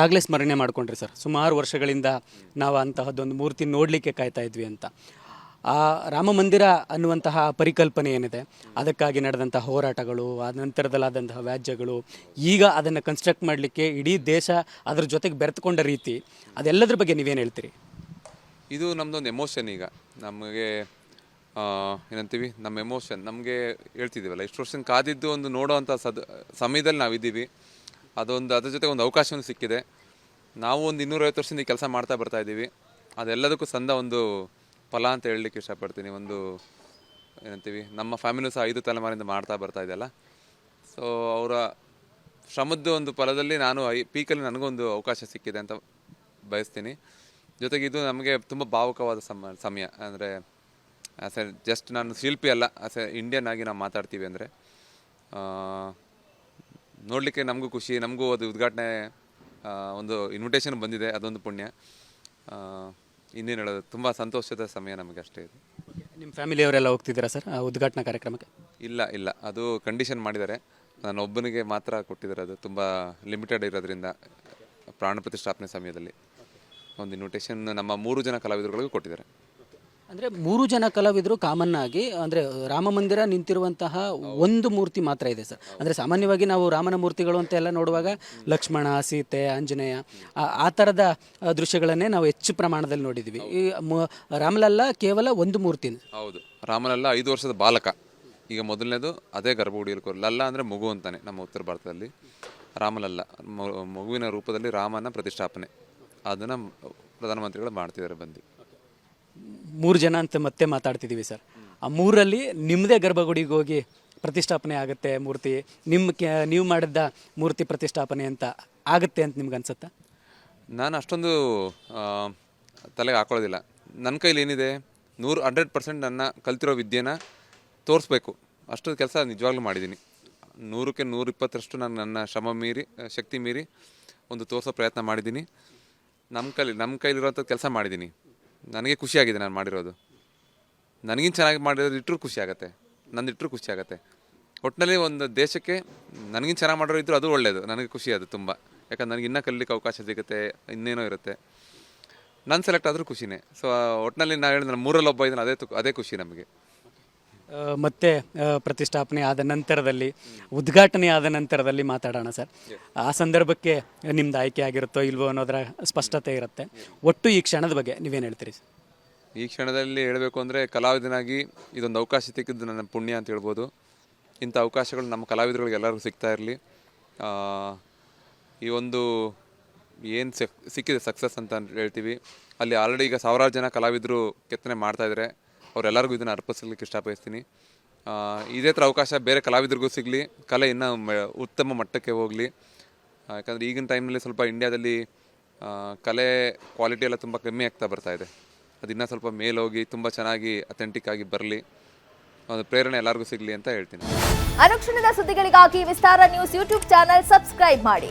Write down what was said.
ಆಗಲೇ ಸ್ಮರಣೆ ಮಾಡಿಕೊಂಡ್ರಿ ಸರ್. ಸುಮಾರು ವರ್ಷಗಳಿಂದ ನಾವು ಅಂತಹದ್ದೊಂದು ಮೂರ್ತಿ ನೋಡಲಿಕ್ಕೆ ಕಾಯ್ತಾ ಇದ್ವಿ ಅಂತ. ಆ ರಾಮ ಮಂದಿರ ಅನ್ನುವಂತಹ ಪರಿಕಲ್ಪನೆ ಏನಿದೆ, ಅದಕ್ಕಾಗಿ ನಡೆದಂತಹ ಹೋರಾಟಗಳು, ಆ ನಂತರದಲ್ಲಾದಂತಹ ವ್ಯಾಜ್ಯಗಳು, ಈಗ ಅದನ್ನು ಕನ್ಸ್ಟ್ರಕ್ಟ್ ಮಾಡಲಿಕ್ಕೆ ಇಡೀ ದೇಶ ಅದರ ಜೊತೆಗೆ ಬೆರೆತುಕೊಂಡ ರೀತಿ, ಅದೆಲ್ಲದ್ರ ಬಗ್ಗೆ ನೀವೇನು ಹೇಳ್ತೀರಿ? ಇದು ನಮ್ಮದೊಂದು ಎಮೋಷನ್ ಈಗ. ನಮಗೆ ಏನಂತೀವಿ? ನಮ್ಮ ಎಮೋಷನ್ ನಮಗೆ ಹೇಳ್ತಿದ್ದೀವಲ್ಲ ಇಷ್ಟು ವರ್ಷ ಕಾದಿದ್ದು ಒಂದು ನೋಡೋವಂಥ ಸದ್, ಸಮಯದಲ್ಲಿ ನಾವಿದ್ದೀವಿ. ಅದೊಂದು, ಅದ್ರ ಜೊತೆ ಒಂದು ಅವಕಾಶವೂ ಸಿಕ್ಕಿದೆ. ನಾವು ಒಂದು ಇನ್ನೂರೈವತ್ತು ವರ್ಷದಿಂದ ಕೆಲಸ ಮಾಡ್ತಾ ಬರ್ತಾ ಇದ್ದೀವಿ. ಅದೆಲ್ಲದಕ್ಕೂ ಸಂದ ಒಂದು ಫಲ ಅಂತ ಹೇಳಲಿಕ್ಕೆ ಇಷ್ಟಪಡ್ತೀನಿ. ಒಂದು, ಏನಂತೀವಿ, ನಮ್ಮ ಫ್ಯಾಮಿಲಿ ಸಹ ಐದು ತಲೆಮಾರಿಂದ ಮಾಡ್ತಾ ಬರ್ತಾ ಇದೆಯಲ್ಲ ಸೊ ಅವರ ಶ್ರಮದ ಒಂದು ಫಲದಲ್ಲಿ ನಾನು ಐ, ಪೀಕಲ್ಲಿ ನನಗೊಂದು ಅವಕಾಶ ಸಿಕ್ಕಿದೆ ಅಂತ ಬಯಸ್ತೀನಿ. ಜೊತೆಗೆ ಇದು ನಮಗೆ ತುಂಬ ಭಾವುಕವಾದ ಸಮ, ಸಮಯ. ಅಂದರೆ ಆಸ್ ಎ ಜಸ್ಟ್ ನಾನು ಶಿಲ್ಪಿ ಅಲ್ಲ ಆಸ್ ಎ ಇಂಡಿಯನ್ ಆಗಿ ನಾವು ಮಾತಾಡ್ತೀವಿ ಅಂದರೆ ನೋಡಲಿಕ್ಕೆ ನಮಗೂ ಖುಷಿ ನಮಗೂ ಅದು ಉದ್ಘಾಟನೆ ಒಂದು ಇನ್ವಿಟೇಷನ್ ಬಂದಿದೆ ಅದೊಂದು ಪುಣ್ಯ. ಇನ್ನೇನು ಹೇಳೋದು ತುಂಬ ಸಂತೋಷದ ಸಮಯ ನಮಗೆ ಅಷ್ಟೇ ಇದು. ನಿಮ್ಮ ಫ್ಯಾಮಿಲಿಯವರೆಲ್ಲ ಹೋಗ್ತಿದ್ದೀರಾ ಸರ್ ಆ ಉದ್ಘಾಟನಾ ಕಾರ್ಯಕ್ರಮಕ್ಕೆ? ಇಲ್ಲ ಇಲ್ಲ ಅದು ಕಂಡೀಷನ್ ಮಾಡಿದ್ದಾರೆ. ನಾನು ಒಬ್ಬನಿಗೆ ಮಾತ್ರ ಕೊಟ್ಟಿದ್ದಾರೆ ಅದು ತುಂಬ ಲಿಮಿಟೆಡ್ ಇರೋದ್ರಿಂದ ಪ್ರಾಣ ಪ್ರತಿಷ್ಠಾಪನೆ ಸಮಯದಲ್ಲಿ. ಒಂದು ಇನ್ವಿಟೇಷನ್ ನಮ್ಮ ಮೂರು ಜನ ಕಲಾವಿದರುಗಳಿಗೂ ಕೊಟ್ಟಿದ್ದಾರೆ. ಅಂದರೆ ಮೂರು ಜನ ಕಲಾವಿದರು ಕಾಮನ್ ಆಗಿ, ಅಂದರೆ ರಾಮ ಮಂದಿರ ನಿಂತಿರುವಂತಹ ಒಂದು ಮೂರ್ತಿ ಮಾತ್ರ ಇದೆ ಸರ್. ಅಂದರೆ ಸಾಮಾನ್ಯವಾಗಿ ನಾವು ರಾಮನ ಮೂರ್ತಿಗಳು ಅಂತ ಎಲ್ಲ ನೋಡುವಾಗ ಲಕ್ಷ್ಮಣ, ಸೀತೆ, ಆಂಜನೇಯ, ಆ- ಆ ಥರದ ದೃಶ್ಯಗಳನ್ನೇ ನಾವು ಹೆಚ್ಚು ಪ್ರಮಾಣದಲ್ಲಿ ನೋಡಿದ್ವಿ. ಈ ರಾಮಲಲ್ಲ ಕೇವಲ ಒಂದು ಮೂರ್ತಿ. ಹೌದು. ರಾಮಲಲ್ಲ ಐದು ವರ್ಷದ ಬಾಲಕ. ಈಗ ಮೊದಲನೇದು ಅದೇ ಗರ್ಭಗುಡಿಯಲ್ಲಿ ಕೋ ಲಲ್ಲ ಅಂದರೆ ಮಗು ಅಂತಾನೆ ನಮ್ಮ ಉತ್ತರ ಭಾರತದಲ್ಲಿ. ರಾಮಲಲ್ಲ ಮಗುವಿನ ರೂಪದಲ್ಲಿ ರಾಮನ ಪ್ರತಿಷ್ಠಾಪನೆ. ಅದನ್ನು ಪ್ರಧಾನಮಂತ್ರಿಗಳು ಮಾಡ್ತಿದ್ದಾರೆ ಬಂದು. ಮೂರು ಜನ ಅಂತ ಮತ್ತೆ ಮಾತಾಡ್ತಿದ್ದೀವಿ ಸರ್. ಆ ಮೂರಲ್ಲಿ ನಿಮ್ಮದೇ ಗರ್ಭಗುಡಿಗೆ ಹೋಗಿ ಪ್ರತಿಷ್ಠಾಪನೆ ಆಗುತ್ತೆ ಮೂರ್ತಿ. ನಿಮ್ಮ ನೀವು ಮಾಡಿದ್ದ ಮೂರ್ತಿ ಪ್ರತಿಷ್ಠಾಪನೆ ಅಂತ ಆಗುತ್ತೆ ಅಂತ ನಿಮ್ಗೆ ಅನ್ಸುತ್ತಾ? ನಾನು ಅಷ್ಟೊಂದು ತಲೆಗೆ ಹಾಕೊಳ್ಳೋದಿಲ್ಲ. ನನ್ನ ಕೈಲಿ ಏನಿದೆ? ನೂರು, ಹಂಡ್ರೆಡ್ ಪರ್ಸೆಂಟ್ ನನ್ನ ಕಲ್ತಿರೋ ವಿದ್ಯೆನ ತೋರಿಸ್ಬೇಕು. ಅಷ್ಟು ಕೆಲಸ ನಿಜವಾಗ್ಲೂ ಮಾಡಿದ್ದೀನಿ. ನೂರಕ್ಕೆ ನೂರಿಪ್ಪತ್ತರಷ್ಟು ನಾನು ನನ್ನ ಶ್ರಮ ಮೀರಿ, ಶಕ್ತಿ ಮೀರಿ ಒಂದು ತೋರಿಸೋ ಪ್ರಯತ್ನ ಮಾಡಿದ್ದೀನಿ. ನಮ್ಮ ಕೈಲಿ, ನಮ್ಮ ಕೈಲಿರುವಂಥ ಕೆಲಸ ಮಾಡಿದ್ದೀನಿ. ನನಗೆ ಖುಷಿಯಾಗಿದೆ ನಾನು ಮಾಡಿರೋದು. ನನಗಿನ್ ಚೆನ್ನಾಗಿ ಮಾಡಿರೋದು ಇಟ್ಟರು ಖುಷಿ ಆಗುತ್ತೆ. ನಂದು ಇಟ್ಟರು ಖುಷಿ ಆಗುತ್ತೆ. ಒಟ್ಟಿನಲ್ಲಿ ಒಂದು ದೇಶಕ್ಕೆ ನನಗಿನ್ ಚೆನ್ನಾಗಿ ಮಾಡಿರೋ ಇದ್ದರೂ ಅದು ಒಳ್ಳೆಯದು ನನಗೆ ಖುಷಿ ಅದು ತುಂಬ. ಯಾಕಂದ್ರೆ ನನಗೆ ಇನ್ನೂ ಕಲೀಲಿಕ್ಕೆ ಅವಕಾಶ ಸಿಗುತ್ತೆ, ಇನ್ನೇನೋ ಇರುತ್ತೆ. ನಾನು ಸೆಲೆಕ್ಟ್ ಆದರೂ ಖುಷಿನೇ. ಸೊ ಒಟ್ಟಿನಲ್ಲಿ ನಾನು ಹೇಳಿದ್ರೆ ಮೂರಲ್ಲಿ ಒಬ್ಬ ಇದ್ದಾನೆ, ಅದೇ ಅದೇ ಖುಷಿ ನಮಗೆ. ಮತ್ತೆ ಪ್ರತಿಷ್ಠಾಪನೆ ಆದ ನಂತರದಲ್ಲಿ, ಉದ್ಘಾಟನೆ ಆದ ನಂತರದಲ್ಲಿ ಮಾತಾಡೋಣ ಸರ್. ಆ ಸಂದರ್ಭಕ್ಕೆ ನಿಮ್ದು ಆಯ್ಕೆ ಆಗಿರುತ್ತೋ ಇಲ್ವೋ ಅನ್ನೋದರ ಸ್ಪಷ್ಟತೆ ಇರುತ್ತೆ. ಒಟ್ಟು ಈ ಕ್ಷಣದ ಬಗ್ಗೆ ನೀವೇನು ಹೇಳ್ತೀರಿ ಸರ್? ಈ ಕ್ಷಣದಲ್ಲಿ ಹೇಳಬೇಕು ಅಂದರೆ ಕಲಾವಿದನಾಗಿ ಇದೊಂದು ಅವಕಾಶ ಸಿಕ್ಕಿದ್ದು ನನ್ನ ಪುಣ್ಯ ಅಂತ ಹೇಳ್ಬೋದು. ಇಂಥ ಅವಕಾಶಗಳು ನಮ್ಮ ಕಲಾವಿದರುಗಳಿಗೆ ಎಲ್ಲರಿಗೂ ಸಿಗ್ತಾ ಇರಲಿ. ಈ ಒಂದು ಏನು ಸಿಕ್ಕಿದೆ ಸಕ್ಸಸ್ ಅಂತ ಹೇಳ್ತೀವಿ. ಅಲ್ಲಿ ಆಲ್ರೆಡಿ ಈಗ ಸಾವಿರಾರು ಜನ ಕಲಾವಿದರು ಕೆತ್ತನೆ ಮಾಡ್ತಾ ಇದ್ದಾರೆ ಅವರೆಲ್ಲರಿಗೂ ಇದನ್ನು ಅರ್ಪಿಸ್ಲಿಕ್ಕೆ ಇಷ್ಟಪಡಿಸ್ತೀನಿ. ಇದೇ ಥರ ಅವಕಾಶ ಬೇರೆ ಕಲಾವಿದರಿಗೂ ಸಿಗಲಿ, ಕಲೆ ಇನ್ನೂ ಉತ್ತಮ ಮಟ್ಟಕ್ಕೆ ಹೋಗಲಿ. ಯಾಕಂದರೆ ಈಗಿನ ಟೈಮ್ನಲ್ಲಿ ಸ್ವಲ್ಪ ಇಂಡ್ಯಾದಲ್ಲಿ ಕಲೆ ಕ್ವಾಲಿಟಿ ಎಲ್ಲ ತುಂಬ ಕಮ್ಮಿ ಆಗ್ತಾ ಬರ್ತಾ ಇದೆ. ಅದು ಇನ್ನೂ ಸ್ವಲ್ಪ ಮೇಲೋಗಿ ತುಂಬ ಚೆನ್ನಾಗಿ ಅಥೆಂಟಿಕ್ ಆಗಿ ಬರಲಿ. ಒಂದು ಪ್ರೇರಣೆ ಎಲ್ಲರಿಗೂ ಸಿಗಲಿ ಅಂತ ಹೇಳ್ತೀನಿ. ಅನುಕ್ಷಣದ ಸುದ್ದಿಗಳಿಗಾಗಿ Vistara news YouTube channel subscribe ಮಾಡಿ.